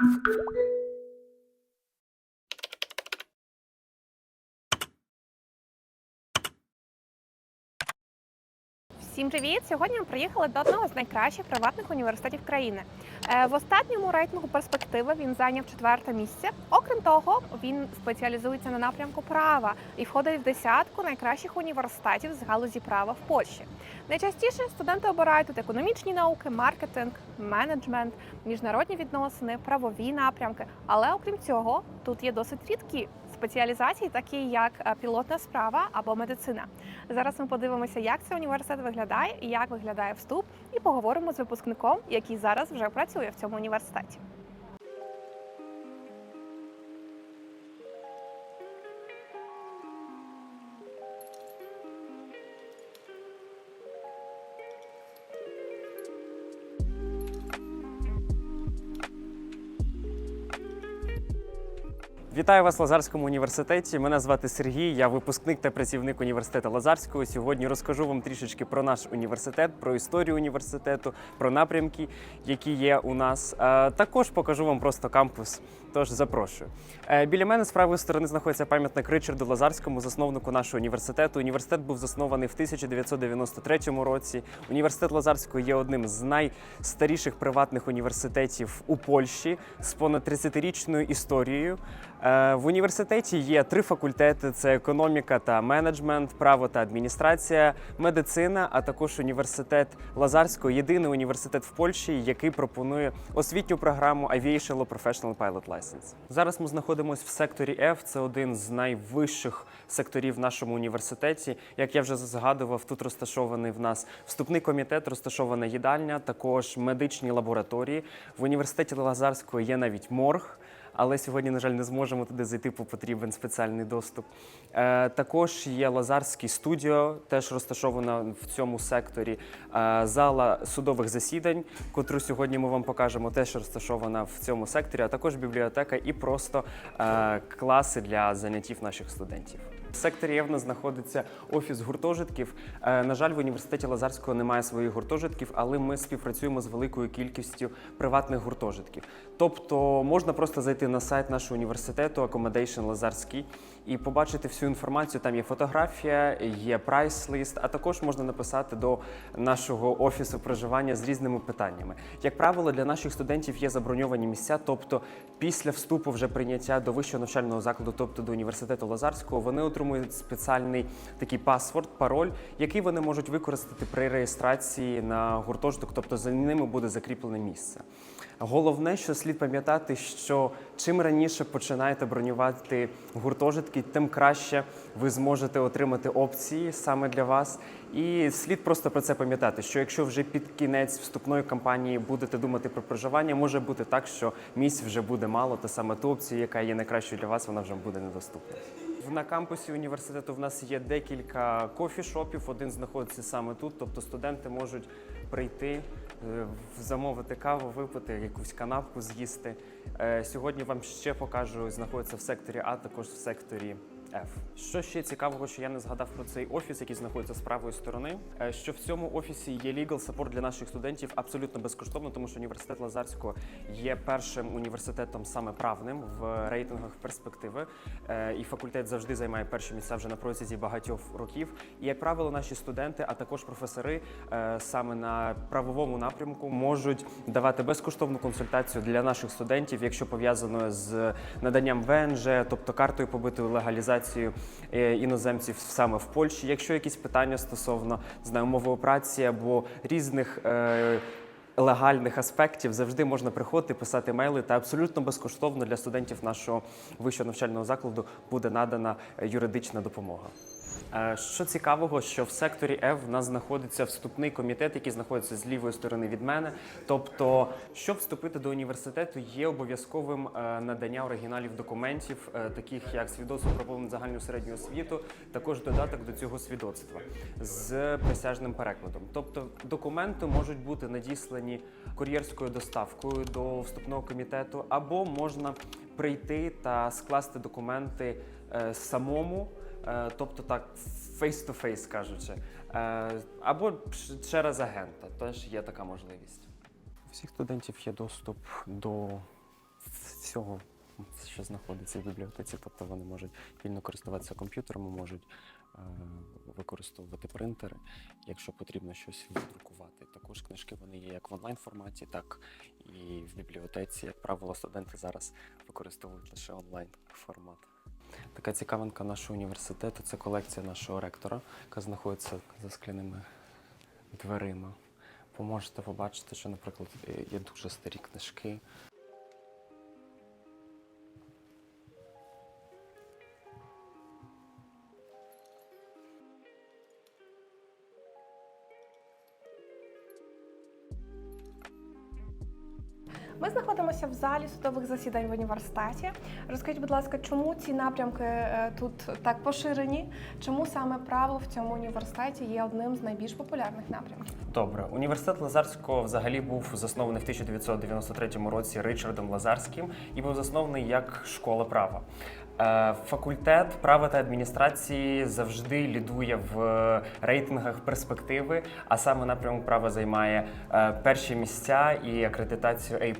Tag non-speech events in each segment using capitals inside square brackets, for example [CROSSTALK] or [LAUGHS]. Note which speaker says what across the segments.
Speaker 1: Thank you. Всім привіт! Сьогодні ми приїхали до одного з найкращих приватних університетів країни. Е, В останньому рейтингу перспективи він зайняв четверте місце. Окрім того, він спеціалізується на напрямку права і входить в десятку найкращих університетів з галузі права в Польщі. Найчастіше студенти обирають тут економічні науки, маркетинг, менеджмент, міжнародні відносини, правові напрямки. Але окрім цього, тут є досить рідкі спеціалізації, такі як е, пілотна справа або медицина. Зараз ми подивимося, як цей університет виглядає як виглядає вступ, і поговоримо з випускником, який зараз вже працює в цьому університеті.
Speaker 2: Вітаю вас в Лазарському університеті. Мене звати Сергій. Я випускник та працівник університету Лазарського. Сьогодні розкажу вам трішечки про наш університет, про історію університету, про напрямки, які є у нас. Також покажу вам просто кампус. Тож запрошую. Е, Біля мене з правої сторони знаходиться пам'ятник Ричарду Лазарському, засновнику нашого університету. Університет був заснований в 1993 році. Університет Лазарського є одним з найстаріших приватних університетів у Польщі з понад 30-річною історією. Е, В університеті є три факультети: це економіка та менеджмент, право та адміністрація, медицина, а також університет Лазарського, єдиний університет в Польщі, який пропонує освітню програму Aviation Law Professional Pilot License. Зараз ми знаходимося в секторі F. Це один з найвищих секторів в нашому університеті. Як я вже згадував, тут розташований в нас вступний комітет, розташована їдальня, також медичні лабораторії. В університеті Лазарського є навіть морг. Але сьогодні, на жаль, не зможемо туди зайти, бо потрібен спеціальний доступ. Е, також є Лазарський студіо, теж розташована в цьому секторі. Е, зала судових засідань, котру сьогодні ми вам покажемо, теж розташована в цьому секторі, а також бібліотека і просто е, класи для заняттів наших студентів. В секторі Євна знаходиться офіс гуртожитків. Е, На жаль, в університеті Лазарського немає своїх гуртожитків, але ми співпрацюємо з великою кількістю приватних гуртожитків. Тобто можна просто зайти на сайт нашого університету Accommodation Лазарський і побачити всю інформацію. Там є фотографія, є прайс-лист, а також можна написати до нашого офісу проживання з різними питаннями. Як правило, для наших студентів є заброньовані місця, тобто після вступу вже прийняття до вищого навчального закладу, тобто до університету Лазарського, вони отримують спеціальний такий паспорт, пароль, який вони можуть використати при реєстрації на гуртожиток, тобто за ними буде закріплене місце. Головне, що слід пам'ятати, що чим раніше починаєте бронювати гуртожитки, тим краще ви зможете отримати опції саме для вас. І слід просто про це пам'ятати, що якщо вже під кінець вступної кампанії будете думати про проживання, може бути так, що місць вже буде мало, та саме ту опцію, яка є найкращою для вас, вона вже буде недоступна. На кампусі університету в нас є декілька кофішопів. Один знаходиться саме тут, тобто студенти можуть прийти, замовити каву, випити, якусь канапку з'їсти. Е, Сьогодні вам ще покажу, знаходиться в секторі А, також в секторі F. Що ще цікавого, що я не згадав про цей офіс, який знаходиться з правої сторони, е, що в цьому офісі є legal support для наших студентів абсолютно безкоштовно, тому що університет Лазарського є першим університетом саме правним в рейтингах перспективи. Е, І факультет завжди займає перші місця вже на протязі багатьох років. І як правило, наші студенти, а також професори е, саме на правовому напрямку можуть давати безкоштовну консультацію для наших студентів, якщо пов'язано з наданням ВНЖ, тобто картою побитою легалізацією е, іноземців саме в Польщі. Якщо якісь питання стосовно знаю, мови праці або різних. е, Легальних аспектів завжди можна приходити, писати мейли, та абсолютно безкоштовно для студентів нашого вищого навчального закладу буде надана е, юридична допомога. Е, Що цікавого, що в секторі F в нас знаходиться вступний комітет, який знаходиться з лівої сторони від мене. Тобто, щоб вступити до університету, є обов'язковим е, надання оригіналів документів, е, таких як свідоцтво про повну загальну середню освіту, також додаток до цього свідоцтва з присяжним перекладом. Тобто, документи можуть бути надіслані кур'єрською доставкою до вступного комітету, або можна прийти та скласти документи самому. Е, тобто так, face-to-face кажучи, Е, або через агента, теж є така можливість. У всіх студентів є доступ до всього що знаходиться в бібліотеці, тобто вони можуть вільно користуватися комп'ютерами, можуть е, використовувати принтери, якщо потрібно щось віддрукувати. Також книжки вони є як в онлайн форматі, так і в бібліотеці. Як правило, студенти зараз використовують лише онлайн формат. Така цікавинка нашого університету це колекція нашого ректора, яка знаходиться за скляними дверима. Ви можете побачити, що, наприклад, є дуже старі книжки.
Speaker 1: Ми в залі судових засідань в університеті. Розкажіть, будь ласка, чому ці напрямки е, тут так поширені? Чому саме право в цьому університеті є одним з найбільш популярних напрямків?
Speaker 2: Добре, університет Лазарського взагалі був заснований в 1993 році Ричардом Лазарським і був заснований як школа права. Е, Факультет права та адміністрації завжди лідує в рейтингах перспективи, а саме напрямок права займає е, перші місця і акредитацію A+.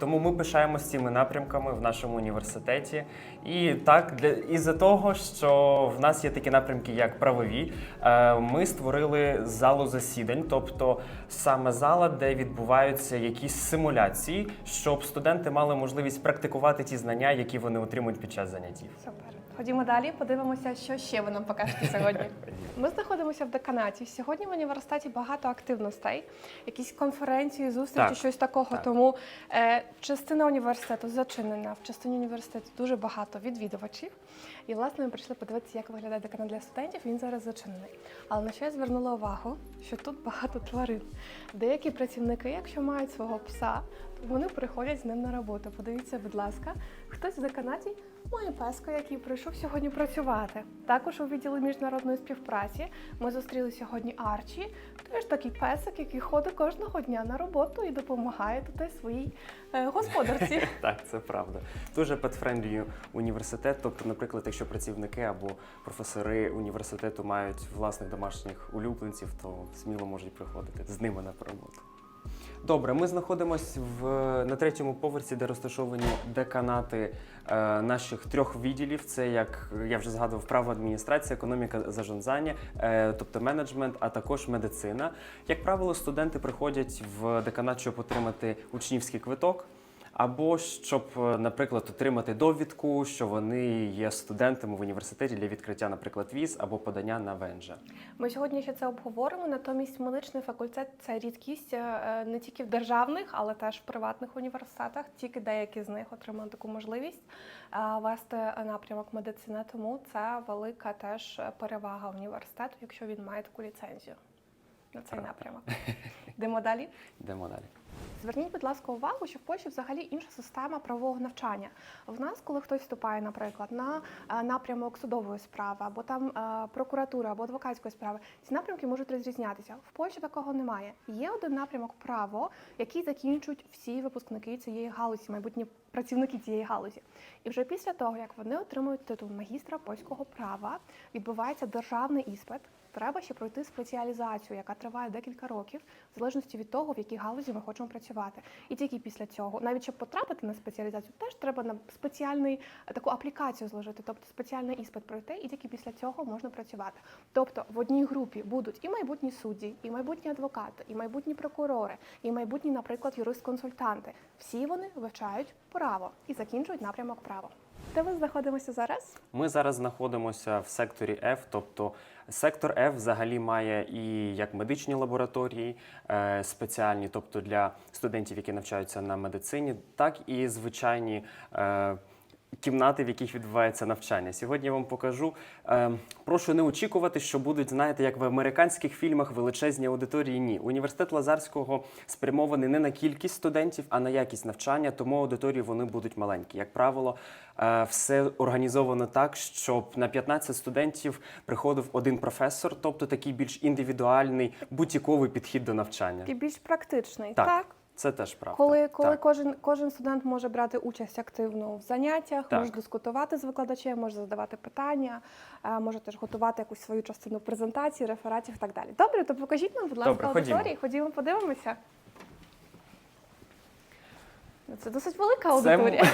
Speaker 2: Тому ми пишаємося цими напрямками в нашому університеті. І так, для із-за того, що в нас є такі напрямки, як правові, е, ми створили залу засідань, тобто саме зала, де відбуваються якісь симуляції, щоб студенти мали можливість практикувати ті знання, які вони отримують під час заняттів.
Speaker 1: Супер. Ходімо далі, подивимося, що ще ви нам покажете сьогодні. [LAUGHS] Ми знаходимося в деканаті. Сьогодні в університеті багато активностей, якісь конференції, зустрічі,
Speaker 2: Так,
Speaker 1: щось такого.
Speaker 2: так.
Speaker 1: Тому е, частина університету зачинена. В частині університету дуже багато відвідувачів. І власне ми прийшли подивитися, як виглядає деканат для студентів. Він зараз зачинений. Але на що я звернула увагу, що тут багато тварин. Деякі працівники, якщо мають свого пса, то вони приходять з ним на роботу. Подивіться, будь ласка, хтось в деканаті має песика, який прийшов сьогодні працювати. Також у відділі міжнародної співпраці ми зустріли сьогодні Арчі, теж такий песик, який ходить кожного дня на роботу і допомагає тут своїй е, господарці. [LAUGHS]
Speaker 2: Так, це правда. Дуже pet-friendly університет. Тобто, наприклад, якщо працівники або професори університету мають власних домашніх улюбленців, то сміло можуть приходити з ними на роботу. Добре, ми знаходимося в на третьому поверсі, де розташовані деканати е, наших трьох відділів. Це як я вже згадував, право адміністрація, економіка зажанзання, е, тобто менеджмент, а також медицина. Як правило, студенти приходять в деканат, щоб отримати учнівський квиток. Або щоб, е, наприклад, отримати довідку, що вони є студентами в університеті для відкриття, наприклад, віз або подання на ВНЖ.
Speaker 1: Ми сьогодні ще це обговоримо. Натомість медичний факультет це рідкість е, не тільки в державних, але теж в приватних університетах. Тільки деякі з них отримали таку можливість е, вести напрямок медицина. Тому це велика теж перевага університету, якщо він має таку ліцензію на цей напрямок. Йдемо далі.
Speaker 2: Йдемо далі.
Speaker 1: Зверніть, будь ласка, увагу, що в Польщі взагалі інша система правового навчання. В нас, коли хтось вступає, наприклад, на е, напрямок судової справи, або там е, прокуратури, або адвокатської справи, ці напрямки можуть розрізнятися. В Польщі такого немає. Є один напрямок право, який закінчують всі випускники цієї галузі, майбутні працівники цієї галузі. І вже після того, як вони отримують титул магістра польського права, відбувається державний іспит. Треба ще пройти спеціалізацію, яка триває декілька років, в залежності від того, в якій галузі ми хочемо працювати. І тільки після цього, навіть щоб потрапити на спеціалізацію, теж треба на спеціальний таку аплікацію зложити, тобто спеціальний іспит пройти, і тільки після цього можна працювати. Тобто в одній групі будуть і майбутні судді, і майбутні адвокати, і майбутні прокурори, і майбутні, наприклад, юрист-консультанти. Всі вони вивчають право і закінчують напрямок право. Де ми знаходимося зараз?
Speaker 2: Ми зараз знаходимося в секторі F, тобто сектор F взагалі має і як медичні лабораторії е, спеціальні, тобто для студентів, які навчаються на медицині, так і звичайні. Кімнати, в яких відбувається навчання. Сьогодні я вам покажу. Е, прошу не очікувати, що будуть, знаєте, як в американських фільмах величезні аудиторії. Ні, університет Лазарського спрямований не на кількість студентів, а на якість навчання, тому аудиторії вони будуть маленькі. Як правило, е, все організовано так, щоб на 15 студентів приходив один професор, тобто такий більш індивідуальний, бутіковий підхід до навчання.
Speaker 1: І більш практичний,
Speaker 2: Так.
Speaker 1: так?
Speaker 2: Це теж правда.
Speaker 1: Коли, коли
Speaker 2: Так.
Speaker 1: кожен, кожен студент може брати участь активно в заняттях,
Speaker 2: Так.
Speaker 1: може дискутувати з викладачем, може задавати питання, е, може теж готувати якусь свою частину презентації, рефератів і так далі. Добре, то покажіть нам, будь ласка,
Speaker 2: Добре, ходімо.
Speaker 1: аудиторії, ходімо, подивимося. Це досить велика аудиторія. [LAUGHS]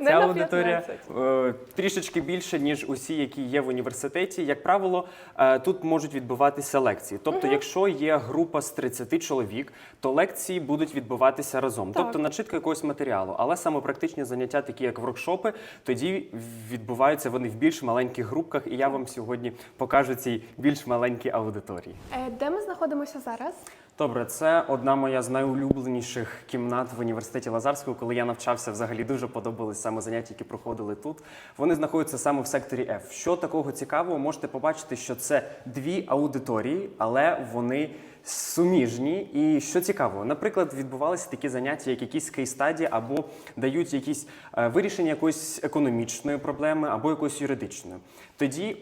Speaker 1: Не
Speaker 2: ця аудиторія е, трішечки більше, ніж усі, які є в університеті. Як правило, е, тут можуть відбуватися лекції. Тобто, якщо є група з 30 чоловік, то лекції будуть відбуватися разом.
Speaker 1: Так.
Speaker 2: Тобто начитка якогось матеріалу. Але саме практичні заняття, такі як воркшопи, тоді відбуваються вони в більш маленьких групках. І я вам сьогодні покажу ці більш маленькі аудиторії.
Speaker 1: Е, Де ми знаходимося зараз?
Speaker 2: Добре, це одна моя з найулюбленіших кімнат в університеті Лазарського. Коли я навчався, взагалі дуже подобались саме заняття, які проходили тут. Вони знаходяться саме в секторі F. Що такого цікавого, можете побачити, що це дві аудиторії, але вони суміжні. І що цікаво, наприклад, відбувалися такі заняття, як якісь кейс-стаді, або дають якісь е, вирішення якоїсь економічної проблеми або якоїсь юридичної. Тоді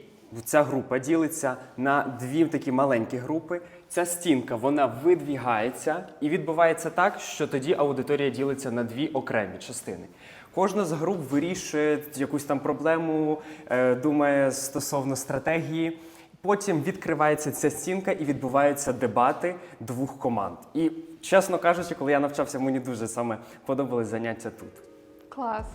Speaker 2: Ця група ділиться на дві такі маленькі групи. Ця стінка вона видвігається і відбувається так, що тоді аудиторія ділиться на дві окремі частини. Кожна з груп вирішує якусь там проблему, е, думає стосовно стратегії. Потім відкривається ця стінка і відбуваються дебати двох команд. І чесно кажучи, коли я навчався, мені дуже саме подобались заняття тут.
Speaker 1: Клас.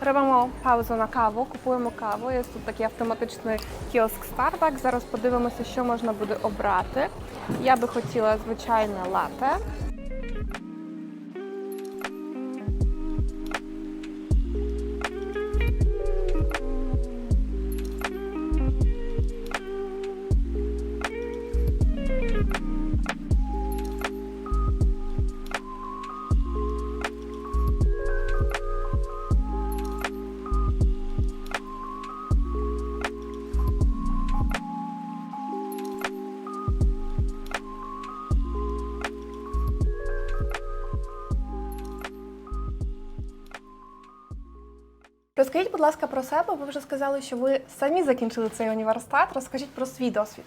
Speaker 1: Робимо паузу на каву, купуємо каву. Є тут такий автоматичний кіоск Starbucks. Зараз подивимося, що можна буде обрати. Я би хотіла звичайне лате. Розкажіть, будь ласка, про себе. Ви вже сказали, що ви самі закінчили цей університет. Розкажіть про свій досвід.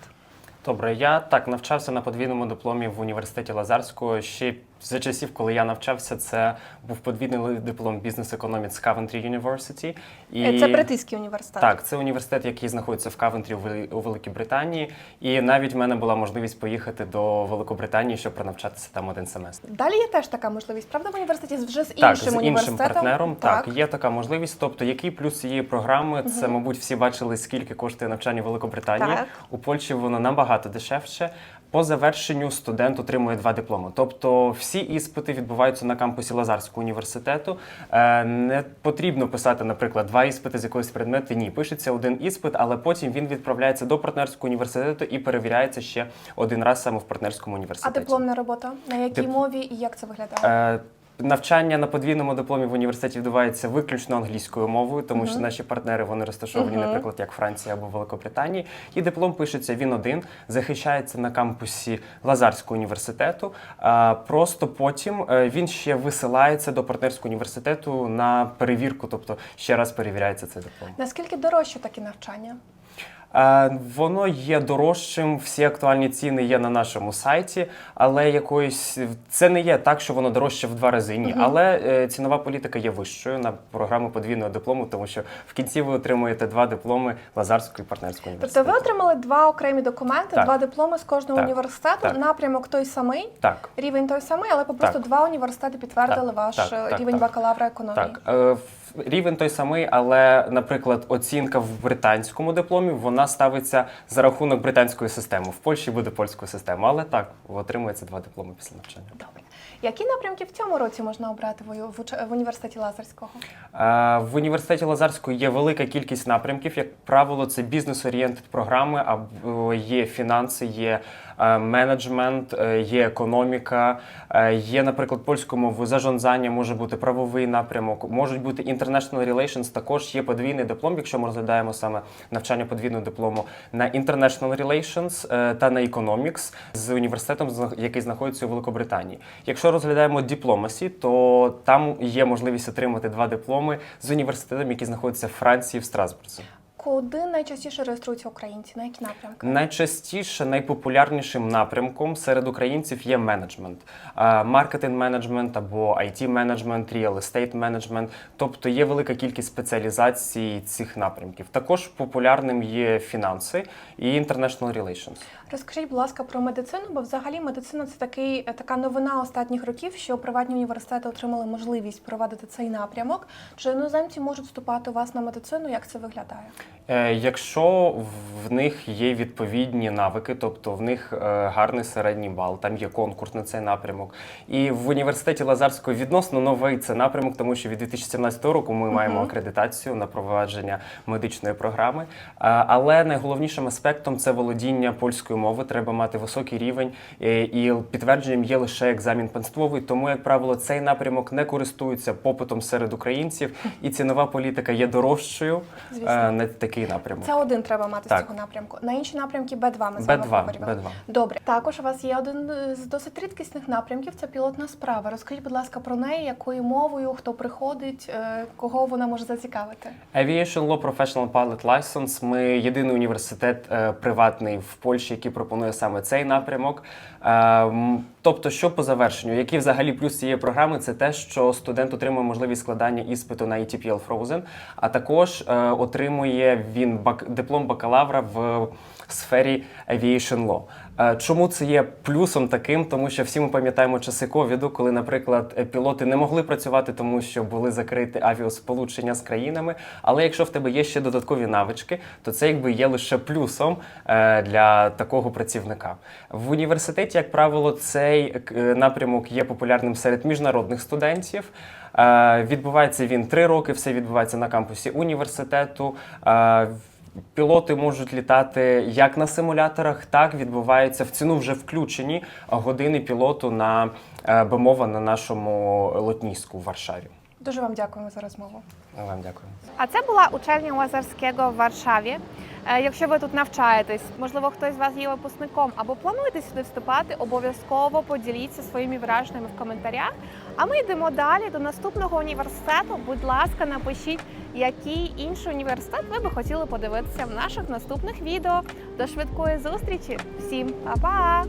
Speaker 2: Добре, я так навчався на подвійному дипломі в університеті Лазарського. Ще за часів, коли я навчався, це був подвійний диплом бізнес Economics Coventry University.
Speaker 1: Е, Це британський університет.
Speaker 2: Так, це університет, який знаходиться в Кавентрі у Великій Британії. І навіть в мене була можливість поїхати до Великобританії, щоб пронавчатися там один семестр.
Speaker 1: Далі є теж така можливість, правда, в університеті вже з іншим
Speaker 2: Так, з іншим
Speaker 1: університетом.
Speaker 2: партнером так. є така можливість. Тобто, який плюс цієї програми? Це, мабуть, всі бачили, скільки коштує навчання в Великобританії.
Speaker 1: Так.
Speaker 2: У Польщі воно набагато дешевше. По завершенню студент отримує два дипломи. Тобто всі іспити відбуваються на кампусі Лазарського університету. Е, Не потрібно писати, наприклад, два іспити з якогось предмету. Ні, пишеться один іспит, але потім він відправляється до партнерського університету і перевіряється ще один раз саме в партнерському
Speaker 1: А дипломна робота на якій
Speaker 2: Дип-
Speaker 1: мові і як це виглядає?
Speaker 2: Е, Навчання на подвійному дипломі в університеті відбувається виключно англійською мовою, тому що наші партнери вони розташовані, наприклад, як Франція або Великобританії. І диплом пишеться він один, захищається на кампусі Лазарського університету. А просто потім е, він ще висилається до партнерського університету на перевірку, тобто ще раз перевіряється цей диплом.
Speaker 1: Наскільки дорожче такі навчання?
Speaker 2: Е, Воно є дорожчим, всі актуальні ціни є на нашому сайті, але якоїсь це не є так, що воно дорожче в два рази. Ні, але е, цінова політика є вищою на програму подвійного диплому, тому що в кінці ви отримуєте два дипломи Лазарського і партнерського
Speaker 1: Тобто ви отримали два окремі документи,
Speaker 2: Так.
Speaker 1: два дипломи з кожного
Speaker 2: Так.
Speaker 1: університету.
Speaker 2: Так.
Speaker 1: Напрямок той самий,
Speaker 2: Так.
Speaker 1: рівень той самий, але просто
Speaker 2: Так.
Speaker 1: два університети підтвердили
Speaker 2: Так,
Speaker 1: ваш
Speaker 2: так,
Speaker 1: е, рівень
Speaker 2: так.
Speaker 1: бакалавра економії.
Speaker 2: Так, рівень той самий, але, наприклад, оцінка в британському дипломі вона ставиться за рахунок британської системи. В Польщі буде польською системою, але так отримується два дипломи після навчання.
Speaker 1: Добре. Які напрямки в цьому році можна обрати в, в, в університеті Лазарського?
Speaker 2: Е, В університеті Лазарського є велика кількість напрямків. Як правило, це бізнес-орієнтед програми, або є фінанси, є менеджмент, е, є економіка, е, є, наприклад, польською мовою зажонзання, може бути правовий напрямок, можуть бути international relations, також є подвійний диплом, якщо ми розглядаємо саме навчання подвійного диплому на international relations е, та на economics з університетом, який знаходиться у Великобританії. Якщо розглядаємо diplomacy, то там є можливість отримати два дипломи з університетом, який знаходиться в Франції в Страсбурзі.
Speaker 1: Куди найчастіше реєструються українці? На які напрямки?
Speaker 2: Найчастіше найпопулярнішим напрямком серед українців є менеджмент, Е, маркетинг менеджмент або IT менеджмент, real estate менеджмент. Тобто є велика кількість спеціалізацій цих напрямків. Також популярним є фінанси і international relations.
Speaker 1: Розкажіть, будь ласка, про медицину, бо взагалі медицина це такий е, така новина останніх років, що приватні університети отримали можливість провадити цей напрямок. Чи іноземці можуть вступати у вас на медицину? Як це виглядає?
Speaker 2: Е, Якщо в них є відповідні навики, тобто в них е, гарний середній бал, там є конкурс на цей напрямок. І в університеті Лазарського відносно новий це напрямок, тому що від 2017 року ми маємо акредитацію на провадження медичної програми. Але найголовнішим аспектом це володіння польською мовою. Треба мати високий рівень, е, і підтвердженням є лише екзамен панствовий. Тому, як правило, цей напрямок не користується попитом серед українців, і цінова політика є дорожчою
Speaker 1: Звісно.
Speaker 2: е, на такий напрямок.
Speaker 1: Це один треба мати
Speaker 2: Так.
Speaker 1: з цього напрямку. На інші напрямки Б2 ми з вами
Speaker 2: Б2,
Speaker 1: обговорювали.
Speaker 2: Б2.
Speaker 1: Добре, також у вас є один з досить рідкісних напрямків. Це пілотна справа. Розкажіть, будь ласка, про неї, якою мовою, хто приходить, е, кого вона може зацікавити.
Speaker 2: Aviation Law Professional Pilot License. Ми єдиний університет е, приватний в Польщі, який пропонує саме цей напрямок. Тобто, що по завершенню, які взагалі плюс цієї програми, це те, що студент отримує можливість складання іспиту на ETPL Frozen, а також е, отримує він бак- диплом бакалавра в сфері Aviation Law. Е, Чому це є плюсом таким? Тому що всі ми пам'ятаємо часи ковіду, коли, наприклад, е, пілоти не могли працювати, тому що були закриті авіасполучення з країнами. Але якщо в тебе є ще додаткові навички, то це якби є лише плюсом е, для такого працівника. В університеті, як правило, цей напрямок є популярним серед міжнародних студентів. Відбувається він три роки, все відбувається на кампусі університету. Пілоти можуть літати як на симуляторах, так відбувається в ціну вже включені години пілоту на е, на нашому лотніску в Варшаві.
Speaker 1: Дуже вам дякуємо за розмову.
Speaker 2: Ми Вам дякую.
Speaker 1: А це була учельня Лазарського в Варшаві. Е, Якщо ви тут навчаєтесь, можливо, хтось з вас є випускником або плануєте сюди вступати, обов'язково поділіться своїми враженнями в коментарях. А ми йдемо далі до наступного університету. Будь ласка, напишіть, який інший університет ви би хотіли подивитися в наших наступних відео. До швидкої зустрічі! Всім па-па!